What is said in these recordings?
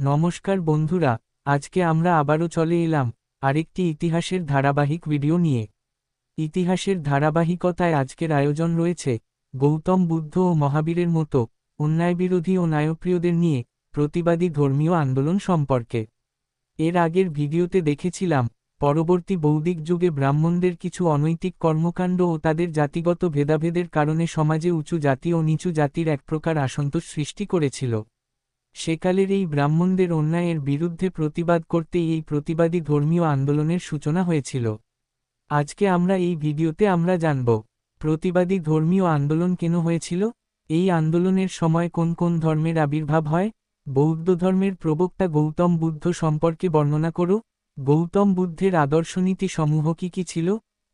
নমস্কার বন্ধুরা, আজকে আমরা আবারও চলে এলাম আরেকটি ইতিহাসের ধারাবাহিক ভিডিও নিয়ে। ইতিহাসের ধারাবাহিকতায় আজকের আয়োজন রয়েছে গৌতম বুদ্ধ ও মহাবীরের মতো অন্যায়বিরোধী ও ন্যায়প্রিয়দের নিয়ে প্রতিবাদী ধর্মীয় আন্দোলন সম্পর্কে। এর আগের ভিডিওতে দেখেছিলাম, পরবর্তী বৌদ্ধিক যুগে ব্রাহ্মণদের কিছু অনৈতিক কর্মকাণ্ড ও তাদের জাতিগত ভেদাভেদের কারণে সমাজে উঁচু জাতি ও নিচু জাতির এক প্রকার আসন্তোষ সৃষ্টি করেছিল। সেকালের এই ব্রাহ্মণদের অন্যায়ের বিরুদ্ধে প্রতিবাদ করতেই এই প্রতিবাদী ধর্মীয় আন্দোলনের সূচনা হয়েছিল। আজকে আমরা এই ভিডিওতে আমরা জানব, প্রতিবাদী ধর্মীয় আন্দোলন কেন হয়েছিল? এই আন্দোলনের সময় কোন কোন ধর্মের আবির্ভাব হয়? বৌদ্ধ ধর্মের প্রবক্তা গৌতম বুদ্ধ সম্পর্কে বর্ণনা করো। গৌতম বুদ্ধের আদর্শনীতি সমূহ কি কি ছিল?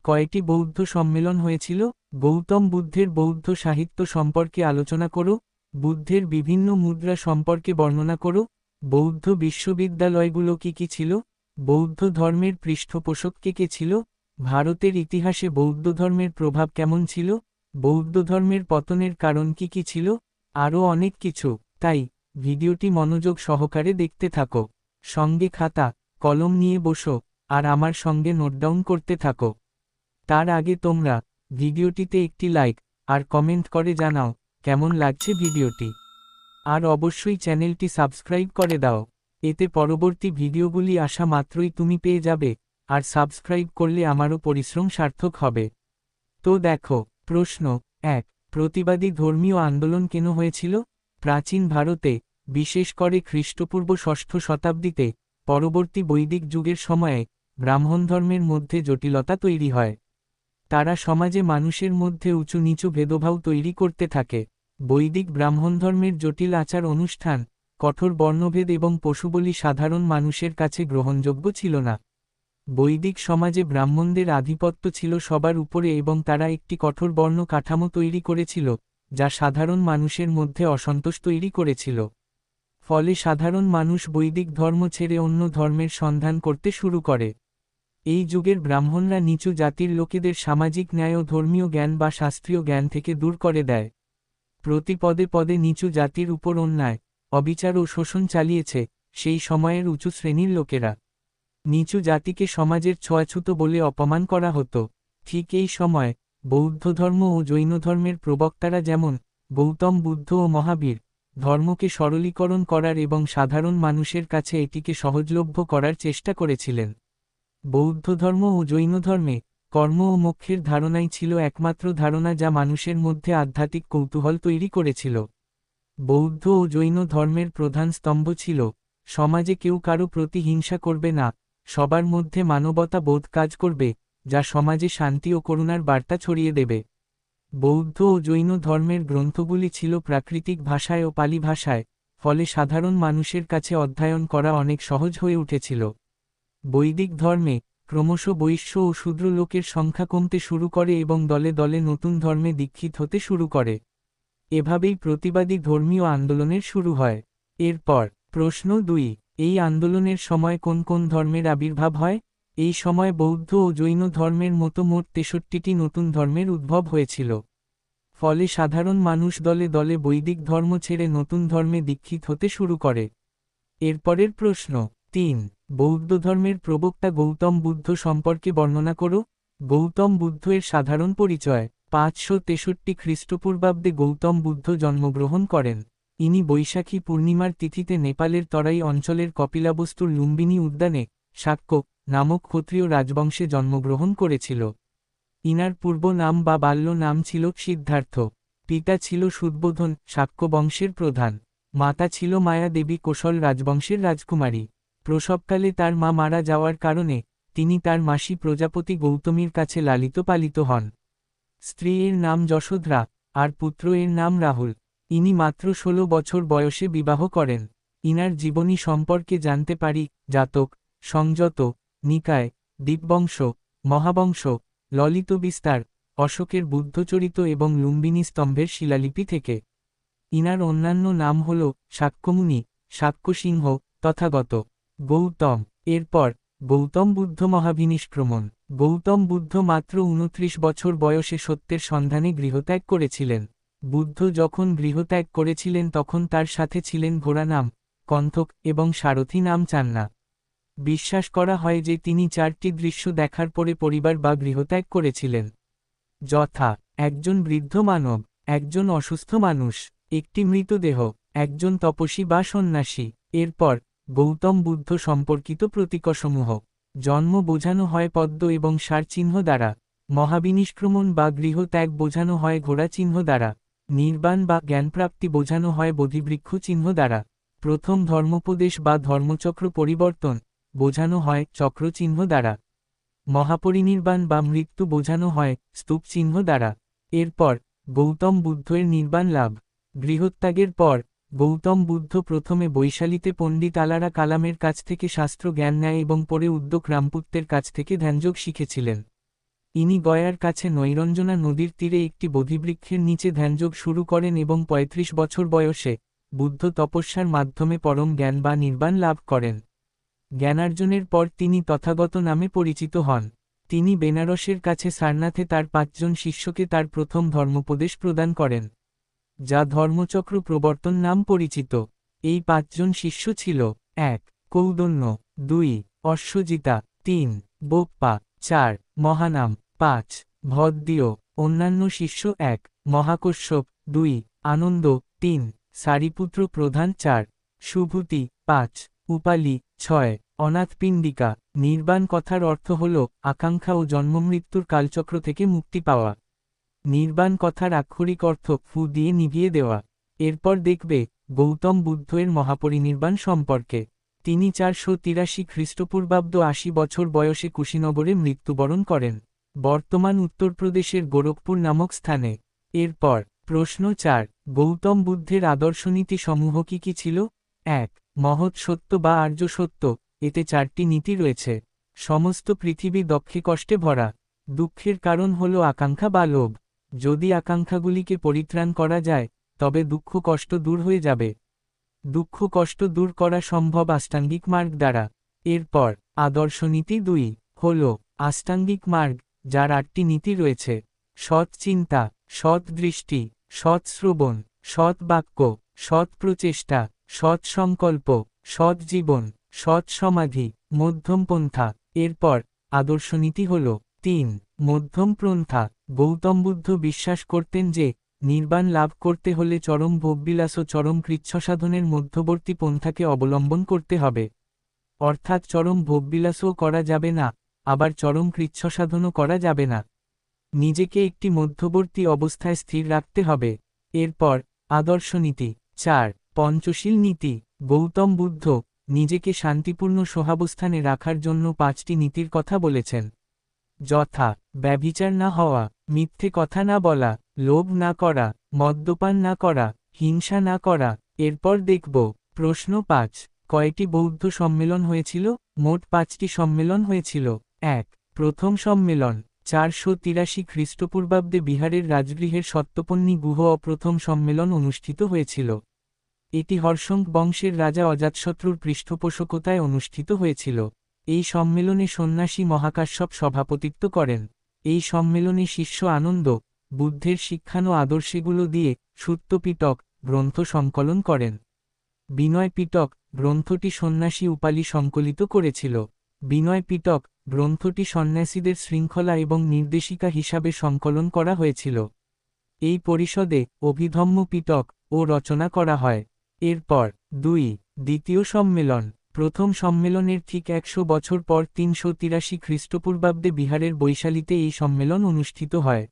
কয়টি বৌদ্ধ সম্মেলন হয়েছিল? গৌতম বুদ্ধের বৌদ্ধ সাহিত্য সম্পর্কে আলোচনা করো। বুদ্ধের বিভিন্ন মুদ্রা সম্পর্কে বর্ণনা করো। বৌদ্ধ বিশ্ববিদ্যালয়গুলো কি কি ছিল? বৌদ্ধ ধর্মের পৃষ্ঠপোষক কে কে ছিল? ভারতের ইতিহাসে বৌদ্ধ ধর্মের প্রভাব কেমন ছিল? বৌদ্ধ ধর্মের পতনের কারণ কি কি ছিল? আরও অনেক কিছু। তাই, ভিডিওটি মনোযোগ সহকারে দেখতে থাকো। সঙ্গে খাতা, কলম নিয়ে বসো, আর আমার সঙ্গে নোট ডাউন করতে থাকো। তার আগে তোমরা, ভিডিওটিতে একটি লাইক, আর কমেন্ট করে জানাও। কেমন লাগছে ভিডিওটি? আর অবশ্যই চ্যানেলটি সাবস্ক্রাইব করে দাও। এতে পরবর্তী ভিডিওগুলি আসা মাত্রই তুমি পেয়ে যাবে, আর সাবস্ক্রাইব করলে আমারও পরিশ্রম সার্থক হবে। তো দেখো, প্রশ্ন, এক, প্রতিবাদী ধর্মীয় আন্দোলন কেন হয়েছিল? প্রাচীন ভারতে, বিশেষ করে খ্রিস্টপূর্ব ষষ্ঠ শতাব্দীতে, পরবর্তী বৈদিক যুগের সময়ে, ব্রাহ্মণ ধর্মের মধ্যে জটিলতা তৈরি হয়। তারা সমাজে মানুষের মধ্যে উঁচু নিচু ভেদভাব তৈরি করতে থাকে। বৈদিক ব্রাহ্মণধর্মের জটিল আচার অনুষ্ঠান, কঠোর বর্ণভেদ এবং পশুবলি সাধারণ মানুষের কাছে গ্রহণযোগ্য ছিল না। বৈদিক সমাজে ব্রাহ্মণদের আধিপত্য ছিল সবার উপরে এবং তারা একটি কঠোর বর্ণ কাঠামো তৈরি করেছিল, যা সাধারণ মানুষের মধ্যে অসন্তোষ তৈরি করেছিল। ফলে সাধারণ মানুষ বৈদিক ধর্ম ছেড়ে অন্য ধর্মের সন্ধান করতে শুরু করে। এই যুগের ব্রাহ্মণরা নিচু জাতির লোকেদের সামাজিক ন্যায় ও ধর্মীয় জ্ঞান বা শাস্ত্রীয় জ্ঞান থেকে দূর করে দেয়। প্রতি পদে পদে নিচু জাতির উপর অন্যায়, অবিচার ও শোষণ চালিয়েছে সেই সময়ের উঁচু শ্রেণির লোকেরা। নিচু জাতিকে সমাজের ছোঁয়াছুতো বলে অপমান করা হতো। ঠিক এই সময় বৌদ্ধ ধর্ম ও জৈন ধর্মের প্রবক্তারা যেমন গৌতম বুদ্ধ ও মহাবীর, ধর্মকে সরলীকরণ করার এবং সাধারণ মানুষের কাছে এটিকে সহজলভ্য করার চেষ্টা করেছিলেন। বৌদ্ধ ধর্ম ও জৈন ধর্মে কর্ম ও মোক্ষের ধারণাই ছিল একমাত্র ধারণা যা মানুষের মধ্যে আধ্যাত্মিক কৌতূহল তৈরি করেছিল। বৌদ্ধ ও জৈন ধর্মের প্রধান স্তম্ভ ছিল, সমাজে কেউ কারও প্রতি হিংসা করবে না, সবার মধ্যে মানবতা বোধ কাজ করবে, যা সমাজে শান্তি ও করুণার বার্তা ছড়িয়ে দেবে। বৌদ্ধ ও জৈন ধর্মের গ্রন্থগুলি ছিল প্রাকৃতিক ভাষায় ও পালি ভাষায়, ফলে সাধারণ মানুষের কাছে অধ্যয়ন করা অনেক সহজ হয়ে উঠেছিল। বৈদিক ধর্মে ক্রমশ বৈশ্য ও শূদ্র লোকের সংখ্যা কমতে শুরু করে এবং দলে দলে নতুন ধর্মে দীক্ষিত হতে শুরু করে। এভাবেই প্রতিবাদী ধর্মীয় আন্দোলনের শুরু হয়। এরপর, প্রশ্ন দুই, এই আন্দোলনের সময় কোন কোন ধর্মের আবির্ভাব হয়? এই সময় বৌদ্ধ ও জৈন ধর্মের মতো মোট তেষট্টিটি নতুন ধর্মের উদ্ভব হয়েছিল। ফলে সাধারণ মানুষ দলে দলে বৈদিক ধর্ম ছেড়ে নতুন ধর্মে দীক্ষিত হতে শুরু করে। এরপরের প্রশ্ন তিন বৌদ্ধ ধর্মের প্রবক্তা গৌতম বুদ্ধ সম্পর্কে বর্ণনা করো। গৌতম বুদ্ধ এর সাধারণ পরিচয়, পাঁচশো তেষট্টি খ্রিস্টপূর্বাব্দে গৌতম বুদ্ধ জন্মগ্রহণ করেন। ইনি বৈশাখী পূর্ণিমার তিথিতে নেপালের তরাই অঞ্চলের কপিলাবস্তুর লুম্বিনী উদ্যানে শাক্য নামক ক্ষত্রিয় রাজবংশে জন্মগ্রহণ করেছিল। ইনার পূর্ব নাম বা বাল্য নাম ছিল সিদ্ধার্থ। পিতা ছিল সুদ্বোধন শাক্য বংশের প্রধান। মাতা ছিল মায়া দেবী কোশল রাজবংশের রাজকুমারী। প্রসবকালে তার মা মারা যাওয়ার কারণে তিনি তার মাসি প্রজাপতি গৌতমীর কাছে লালিত পালিত হন। স্ত্রী এর নাম যশোধরা আর পুত্র এর নাম রাহুল। ইনি মাত্র ষোলো বছর বয়সে বিবাহ করেন। ইনার জীবনী সম্পর্কে জানতে পারি, জাতক, সংযত, নিকায় দ্বীপবংশ মহাবংশ, ললিত বিস্তার, অশোকের বুদ্ধচরিত এবং লুম্বিনী স্তম্ভের শিলালিপি থেকে। ইনার অন্যান্য নাম হল সাক্ষ্যমুনি, সাক্ষ্যসিংহ, তথাগত। গৌতম, এরপর গৌতম বুদ্ধ মহাভিনিষ্ক্রমণ গৌতম বুদ্ধ মাত্র উনত্রিশ বছর বয়সে সত্যের সন্ধানে গৃহত্যাগ করেছিলেন। বুদ্ধ যখন গৃহত্যাগ করেছিলেন তখন তার সাথে ছিলেন ঘোড়া নাম কণ্ঠক এবং সারথী নাম চান না বিশ্বাস করা হয় যে তিনি চারটি দৃশ্য দেখার পরে পরিবার বা গৃহত্যাগ করেছিলেন। যথা, একজন বৃদ্ধ মানব, একজন অসুস্থ মানুষ, একটি মৃতদেহ, একজন তপসী বা সন্ন্যাসী, এরপর গৌতম বুদ্ধ সম্পর্কিত প্রতীকসমূহ, জন্ম বোঝানো হয় পদ্ম এবং সার চিহ্ন দ্বারা, মহাবিনিষ্ক্রমণ বা গৃহত্যাগ বোঝানো হয় ঘোড়া চিহ্ন দ্বারা, নির্বাণ বা জ্ঞানপ্রাপ্তি বোঝানো হয় বোধিবৃক্ষ চিহ্ন দ্বারা, প্রথম ধর্মোপদেশ বা ধর্মচক্র পরিবর্তন বোঝানো হয় চক্র চিহ্ন দ্বারা, মহাপরিনির্বাণ বা মৃত্যু বোঝানো হয় স্তূপ চিহ্ন দ্বারা, এরপর গৌতম বুদ্ধের নির্বাণ লাভ, গৃহত্যাগের পর গৌতম বুদ্ধ প্রথমে বৈশালীতে পণ্ডিত আলারা কালামের কাছ থেকে শাস্ত্র জ্ঞান নেয় এবং পরে উদ্যোগ রামপুত্রের কাছ থেকে ধ্যানযোগ শিখেছিলেন। ইনি গয়ার কাছে নৈরঞ্জনা নদীর তীরে একটি বোধিবৃক্ষের নিচে ধ্যানযোগ শুরু করেন এবং ৩৫ বছর বয়সে বুদ্ধ তপস্যার মাধ্যমে পরম জ্ঞান বা নির্বাণ লাভ করেন। জ্ঞানার্জনের পর তিনি তথাগত নামে পরিচিত হন। তিনি বেনারসের কাছে সারনাথে তার পাঁচজন শিষ্যকে তার প্রথম ধর্মোপদেশ প্রদান করেন। যা ধর্মচক্র প্রবর্তন নাম পরিচিত। এই পাঁচজন শিষ্য ছিল, এক, কৌদন্য, দুই, অশ্বজিতা, তিন, বোপ্পা, চার, মহানাম, পাঁচ ভদ্দীয় অন্যান্য শিষ্য এক, মহাকশ্যপ, দুই, আনন্দ, তিন, সারিপুত্র প্রধান চার, সুভূতি, পাঁচ, উপালি, ছয়, অনাথপিণ্ডিকা। নির্বাণ কথার অর্থ হল, আকাঙ্ক্ষা ও জন্মমৃত্যুর কালচক্র থেকে মুক্তি পাওয়া। নির্বাণ কথার আক্ষরিক অর্থ ফু দিয়ে নিভিয়ে দেওয়া। এরপর দেখবে, গৌতম বুদ্ধের মহাপরিনির্বাণ সম্পর্কে। তিনি চারশো তিরাশি খ্রিস্টপূর্বাব্দ আশি বছর বয়সে কুশীনগরে মৃত্যুবরণ করেন। বর্তমান উত্তরপ্রদেশের গোরখপুর নামক স্থানে। এরপর, প্রশ্ন চার, গৌতম বুদ্ধের আদর্শনীতি সমূহ কি কি ছিল? এক, মহৎ সত্য বা আর্য সত্য, এতে চারটি নীতি রয়েছে। সমস্ত পৃথিবী দক্ষে কষ্টে ভরা। দুঃখের কারণ হল আকাঙ্ক্ষা বা লোভ। যদি আকাঙ্ক্ষাগুলিকে পরিত্রাণ করা যায়, তবে দুঃখ কষ্ট দূর হয়ে যাবে। দুঃখ কষ্ট দূর করা সম্ভব আষ্টাঙ্গিক মার্গ দ্বারা। এরপর আদর্শনীতি দুই, হল, আষ্টাঙ্গিক মার্গ, যার আটটি নীতি রয়েছে। সৎ চিন্তা, সৎ দৃষ্টি, সৎ শ্রবণ, সৎ বাক্য, সৎ প্রচেষ্টা, সৎ সংকল্প, সৎ জীবন, সৎ সমাধি মধ্যম পন্থা এরপর আদর্শনীতি হল তিন। মধ্যম পন্থা গৌতম বুদ্ধ বিশ্বাস করতেন যে, নির্বাণ লাভ করতে হলে চরম ভোগবিলাস ও চরম কৃচ্ছসাধনের মধ্যবর্তী পন্থাকে অবলম্বন করতে হবে। অর্থাৎ চরম ভোগবিলাসও করা যাবে না, আবার চরম কৃচ্ছসাধনও করা যাবে না। নিজেকে একটি মধ্যবর্তী অবস্থায় স্থির রাখতে হবে। এরপর আদর্শনীতি চার, পঞ্চশীল নীতি, গৌতম বুদ্ধ নিজেকে শান্তিপূর্ণ সহাবস্থানে রাখার জন্য পাঁচটি নীতির কথা বলেছেন। যথা, ব্যভিচার না হওয়া, মিথ্যে কথা না বলা, লোভ না করা, মদ্যপান না করা, হিংসা না করা। এরপর দেখব, প্রশ্ন পাঁচ, কয়টি বৌদ্ধ সম্মেলন হয়েছিল? মোট পাঁচটি সম্মেলন হয়েছিল। এক, প্রথম সম্মেলন, চারশো তিরাশি খ্রিস্টপূর্বাব্দে বিহারের রাজগৃহের সত্যপন্নী গুহ অপ্রথম সম্মেলন অনুষ্ঠিত হয়েছিল। এটি হর্ষঙ্ক বংশের রাজা অজাতশত্রুর পৃষ্ঠপোষকতায় অনুষ্ঠিত হয়েছিল। এই সম্মেলনে সন্ন্যাসী মহাকাশ্যপ সভাপতিত্ব করেন। এই সম্মেলনে শিষ্য আনন্দ, বুদ্ধের শিক্ষানো আদর্শগুলো দিয়ে সুত্তপিটক গ্রন্থ সংকলন করেন। বিনয় পিটক গ্রন্থটি সন্ন্যাসী উপালি সংকলিত করেছিল। বিনয় পিটক গ্রন্থটি সন্ন্যাসীদের শৃঙ্খলা এবং নির্দেশিকা হিসাবে সংকলন করা হয়েছিল। এই পরিষদে অভিধম্ম পিটক ও রচনা করা হয়। এরপর দুই, দ্বিতীয় সম্মেলন। প্রথম সম্মেলনের ঠিক একশো বছর পর তিনশো তিরাশি খ্রিস্টপূর্বাব্দে বিহারের বৈশালীতে এই সম্মেলন অনুষ্ঠিত হয়।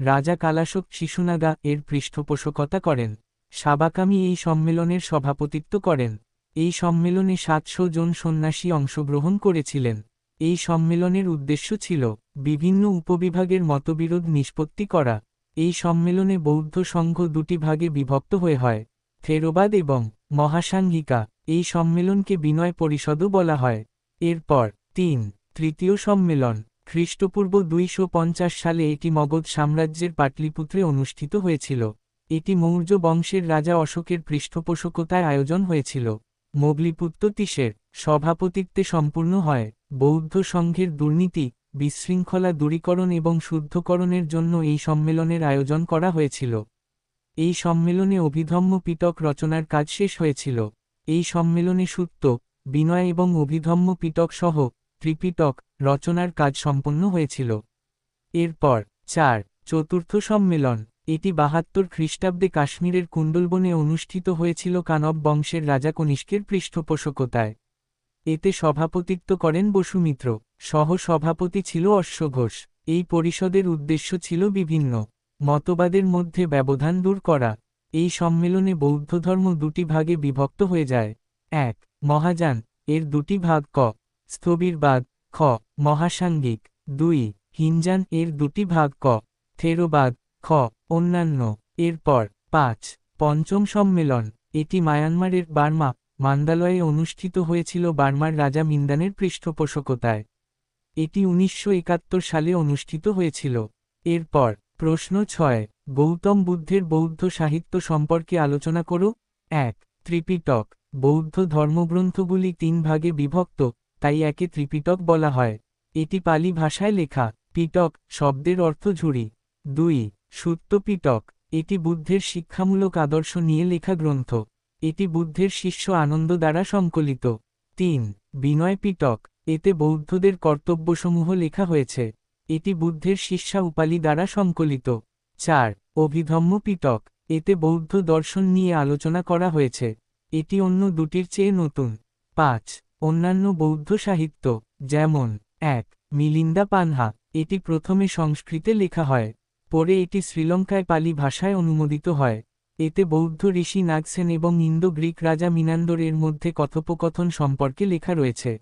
রাজা কালাশক শিশুনাগা এর পৃষ্ঠপোষকতা করেন। সাবাকামি এই সম্মেলনের সভাপতিত্ব করেন। এই সম্মেলনে সাতশো জন সন্ন্যাসী অংশগ্রহণ করেছিলেন। এই সম্মেলনের উদ্দেশ্য ছিল বিভিন্ন উপবিভাগের মতবিরোধ নিষ্পত্তি করা। এই সম্মেলনে বৌদ্ধ সংঘ দুটি ভাগে বিভক্ত হয়ে হয়। থেরোবাদ এবং মহাসাঙ্গিকা এই সম্মেলনকে বিনয় পরিষদও বলা হয়। এরপর তিন, তৃতীয় সম্মেলন, খ্রিস্টপূর্ব দুইশো পঞ্চাশ সালে এটি মগধ সাম্রাজ্যের পাটলিপুত্রে অনুষ্ঠিত হয়েছিল। এটি মৌর্য বংশের রাজা অশোকের পৃষ্ঠপোষকতায় আয়োজন হয়েছিল। মোগলিপুত্র তিসের সভাপতিত্বে সম্পূর্ণ হয়। বৌদ্ধ সংঘের দুর্নীতি, বিশৃঙ্খলা দূরীকরণ এবং শুদ্ধকরণের জন্য এই সম্মেলনের আয়োজন করা হয়েছিল। এই সম্মেলনে অভিধম্ম পিটক রচনার কাজ শেষ হয়েছিল। এই সম্মেলনে সূত্র, বিনয় এবং অভিধম্ম পিটক সহ ত্রিপিটক রচনার কাজ সম্পন্ন হয়েছিল। এরপর, চার, চতুর্থ সম্মেলন, এটি বাহাত্তর খ্রিস্টাব্দে কাশ্মীরের কুণ্ডলবনে অনুষ্ঠিত হয়েছিল কানব বংশের রাজা কনিষ্কের পৃষ্ঠপোষকতায়। এতে সভাপতিত্ব করেন বসুমিত্র সহ সভাপতি ছিল অশ্বঘোষ এই পরিষদের উদ্দেশ্য ছিল বিভিন্ন মতবাদের মধ্যে ব্যবধান দূর করা। এই সম্মেলনে বৌদ্ধ ধর্ম দুটি ভাগে বিভক্ত হয়ে যায়। এক, মহাযান, এর দুটি ভাগ ক, স্থবিরবাদ, খ, মহাসাঙ্গিক। দুই হিনজান এর দুটি ভাগ ক, থেরোবাদ, খ, অন্যান্য। এরপর, পাঁচ, পঞ্চম সম্মেলন, এটি মায়ানমারের বার্মা, মান্দালয়ে অনুষ্ঠিত হয়েছিল বার্মার রাজা মিন্দানের পৃষ্ঠপোষকতায়। এটি উনিশশো একাত্তর সালে অনুষ্ঠিত হয়েছিল। এরপর প্রশ্ন ছয় গৌতম বুদ্ধের বৌদ্ধ সাহিত্য সম্পর্কে আলোচনা করো। এক, ত্রিপিটক, বৌদ্ধ ধর্মগ্রন্থগুলি তিন ভাগে বিভক্ত, তাই একে ত্রিপিটক বলা হয়। এটি পালি ভাষায় লেখা, পিটক, শব্দের অর্থ ঝুড়ি। দুই সুত্ত পিটক এটি বুদ্ধের শিক্ষামূলক আদর্শ নিয়ে লেখা গ্রন্থ। এটি বুদ্ধের শিষ্য আনন্দ দ্বারা সংকলিত। তিন বিনয় পিটক এতে বৌদ্ধদের কর্তব্যসমূহ লেখা হয়েছে। এটি বুদ্ধের শিষ্যা উপালি দ্বারা সংকলিত। চার, অভিধম্ম পিটক এতে বৌদ্ধ দর্শন নিয়ে আলোচনা করা হয়েছে। এটি অন্য দুটির চেয়ে নতুন। পাঁচ, অন্যান্য বৌদ্ধ সাহিত্য, যেমন, এক, মিলিন্দা পানহা। এটি প্রথমে সংস্কৃতে লেখা হয়। পরে এটি শ্রীলঙ্কায় পালি ভাষায় অনুমোদিত হয়। এতে বৌদ্ধ ঋষি নাগসেন এবং ইন্দো গ্রিক রাজা মিনান্দরের মধ্যে কথোপকথন সম্পর্কে লেখা রয়েছে।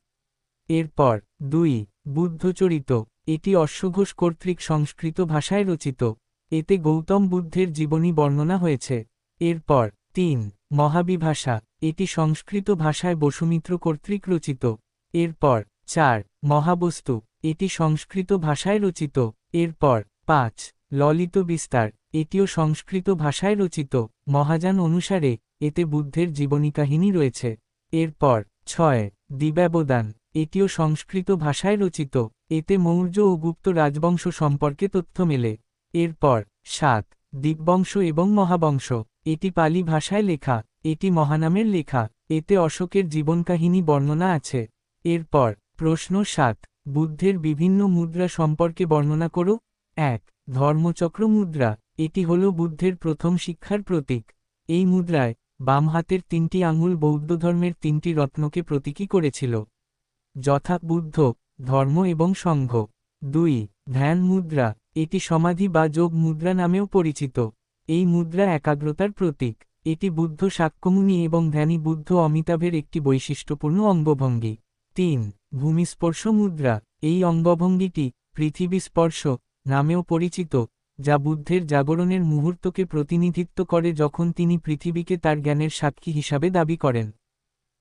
এরপর, দুই, বুদ্ধচরিত। এটি অশ্বঘোষ কর্তৃক সংস্কৃত ভাষায় রচিত। এতে গৌতম বুদ্ধের জীবনী বর্ণনা হয়েছে। এরপর, তিন, মহাবিভাষা। এটি সংস্কৃত ভাষায় বসুমিত্র কর্তৃক রচিত। এরপর, চার, মহাবস্তু। এটি সংস্কৃত ভাষায় রচিত। এরপর, পাঁচ, ললিত বিস্তার। এটিও সংস্কৃত ভাষায় রচিত। মহাযান অনুসারে এতে বুদ্ধের জীবনী কাহিনী রয়েছে। এরপর, ছয় দিব্যাবদান এটিও সংস্কৃত ভাষায় রচিত। এতে মৌর্য ও গুপ্ত রাজবংশ সম্পর্কে তথ্য মেলে। এরপর, সাত দিকবংশ এবং মহাবংশ। এটি পালি ভাষায় লেখা, এটি মহানামের লেখা, এতে অশোকের জীবনকাহিনী বর্ণনা আছে। এরপর, প্রশ্ন সাত, বুদ্ধের বিভিন্ন মুদ্রা সম্পর্কে বর্ণনা করো। এক, ধর্মচক্র মুদ্রা, এটি হল বুদ্ধের প্রথম শিক্ষার প্রতীক। এই মুদ্রায় বাম হাতের তিনটি আঙুল বৌদ্ধ ধর্মের তিনটি রত্নকে প্রতীকী করেছিল। যথা বুদ্ধ, ধর্ম এবং সংঘ। দুই, ধ্যান মুদ্রা, এটি সমাধি বা যোগ মুদ্রা নামেও পরিচিত। এই মুদ্রা একাগ্রতার প্রতীক। এটি বুদ্ধ সাক্ষ্যমুনি এবং ধ্যানী বুদ্ধ অমিতাভের একটি বৈশিষ্ট্যপূর্ণ অঙ্গভঙ্গি। তিন, ভূমিস্পর্শ মুদ্রা। এই অঙ্গভঙ্গিটি পৃথিবী স্পর্শ নামেও পরিচিত, যা বুদ্ধের জাগরণের মুহূর্তকে প্রতিনিধিত্ব করে যখন তিনি পৃথিবীকে তার জ্ঞানের সাক্ষী হিসাবে দাবি করেন।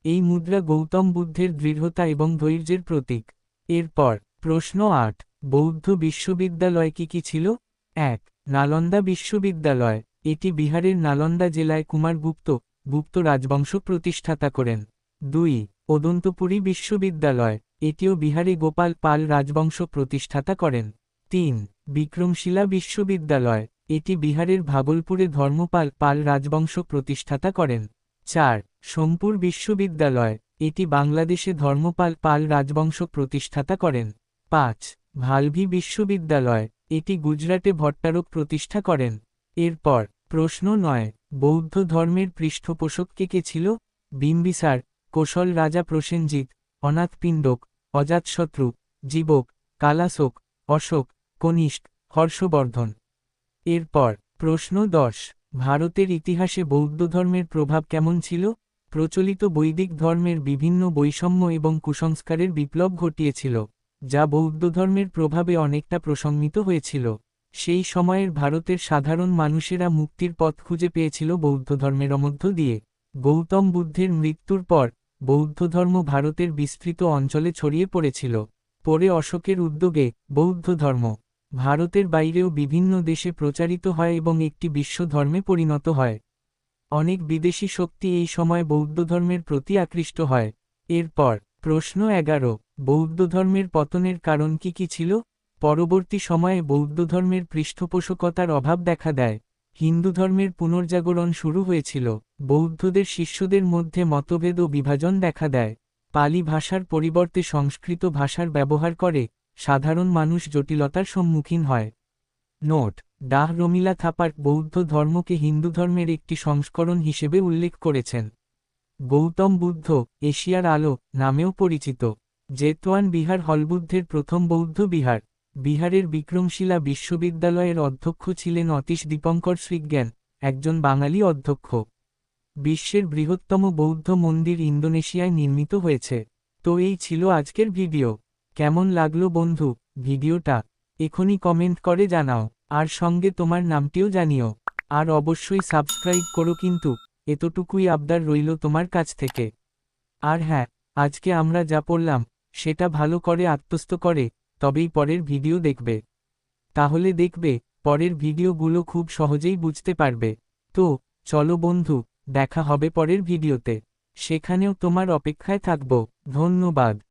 এই মুদ্রা গৌতম বুদ্ধের দৃঢ়তা এবং ধৈর্যের প্রতীক। এরপর, প্রশ্ন আট, বৌদ্ধ বিশ্ববিদ্যালয় কি কি ছিল? এক, নালন্দা বিশ্ববিদ্যালয়, এটি বিহারের নালন্দা জেলায় কুমারগুপ্ত, গুপ্ত রাজবংশ প্রতিষ্ঠাতা করেন। দুই, অদন্তপুরী বিশ্ববিদ্যালয়, এটিও বিহারে গোপাল পাল রাজবংশ প্রতিষ্ঠাতা করেন। তিন, বিক্রমশিলা বিশ্ববিদ্যালয়, এটি বিহারের ভাগলপুরে ধর্মপাল পাল রাজবংশ প্রতিষ্ঠাতা করেন। চার সোমপুর বিশ্ববিদ্যালয়, এটি বাংলাদেশে ধর্মপাল পাল রাজবংশ প্রতিষ্ঠাতা করেন। পাঁচ, ভালভি বিশ্ববিদ্যালয়, এটি গুজরাটে ভট্টারক প্রতিষ্ঠা করেন। এরপর, প্রশ্ন নয়, বৌদ্ধ ধর্মের পৃষ্ঠপোষক কে কে ছিল? বিম্বিসার, কোশল রাজা প্রসেনজিৎ অনাথপিণ্ডক অজাতশত্রু জীবক, কালাশোক, অশোক কনিষ্ক হর্ষবর্ধন। এরপর, প্রশ্ন দশ, ভারতের ইতিহাসে বৌদ্ধ ধর্মের প্রভাব কেমন ছিল? প্রচলিত বৈদিক ধর্মের বিভিন্ন বৈষম্য এবং কুসংস্কারের বিপ্লব ঘটিয়েছিল, যা বৌদ্ধ ধর্মের প্রভাবে অনেকটা প্রসঙ্গিত হয়েছিল। সেই সময়ের ভারতের সাধারণ মানুষেরা মুক্তির পথ খুঁজে পেয়েছিল বৌদ্ধ ধর্মের মধ্য দিয়ে। গৌতম বুদ্ধের মৃত্যুর পর, বৌদ্ধ ধর্ম ভারতের বিস্তৃত অঞ্চলে ছড়িয়ে পড়েছিল। পরে অশোকের উদ্যোগে বৌদ্ধ ধর্ম ভারতের বাইরেও বিভিন্ন দেশে প্রচারিত হয় এবং একটি বিশ্ব ধর্মে পরিণত হয়। অনেক বিদেশি শক্তি এই সময় বৌদ্ধ ধর্মের প্রতি আকৃষ্ট হয়। এরপর, প্রশ্ন এগারো বৌদ্ধ ধর্মের পতনের কারণ কি কি ছিল? পরবর্তী সময়ে বৌদ্ধ ধর্মের পৃষ্ঠপোষকতার অভাব দেখা দেয়। হিন্দু ধর্মের পুনর্জাগরণ শুরু হয়েছিল। বৌদ্ধদের শিষ্যদের মধ্যে মতভেদ ও বিভাজন দেখা দেয়। পালি ভাষার পরিবর্তে সংস্কৃত ভাষার ব্যবহার করে সাধারণ মানুষ জটিলতার সম্মুখীন হয়। নোট ডাহ রমিলা থাপার বৌদ্ধ ধর্মকে হিন্দু ধর্মের একটি সংস্করণ হিসেবে উল্লেখ করেছেন। গৌতম বুদ্ধ, এশিয়ার আলো, নামেও পরিচিত। জেতওয়ান বিহার হলবুদ্ধের প্রথম বৌদ্ধ বিহার। বিহারের বিক্রমশিলা বিশ্ববিদ্যালয়ের অধ্যক্ষ ছিলেন অতীশ দীপঙ্কর শ্রীজ্ঞান, একজন বাঙালি অধ্যক্ষ। বিশ্বের বৃহত্তম বৌদ্ধ মন্দির ইন্দোনেশিয়ায় নির্মিত হয়েছে। তো এই ছিল আজকের ভিডিও। কেমন লাগল বন্ধু? ভিডিওটা এখনই কমেন্ট করে জানাও। আর সঙ্গে তোমার নামটিও জানিও। আর অবশ্যই সাবস্ক্রাইব করো কিন্তু, এতটুকুই আবদার রইল তোমার কাছ থেকে। আর হ্যাঁ আজকে আমরা যা পড়লাম, সেটা ভালো করে আত্মস্থ করে, তবেই পরের ভিডিও দেখবে। তাহলে দেখবে, পরের ভিডিওগুলো খুব সহজেই বুঝতে পারবে। তো, চলো বন্ধু, দেখা হবে পরের ভিডিওতে। সেখানেও তোমার অপেক্ষায় থাকব। ধন্যবাদ।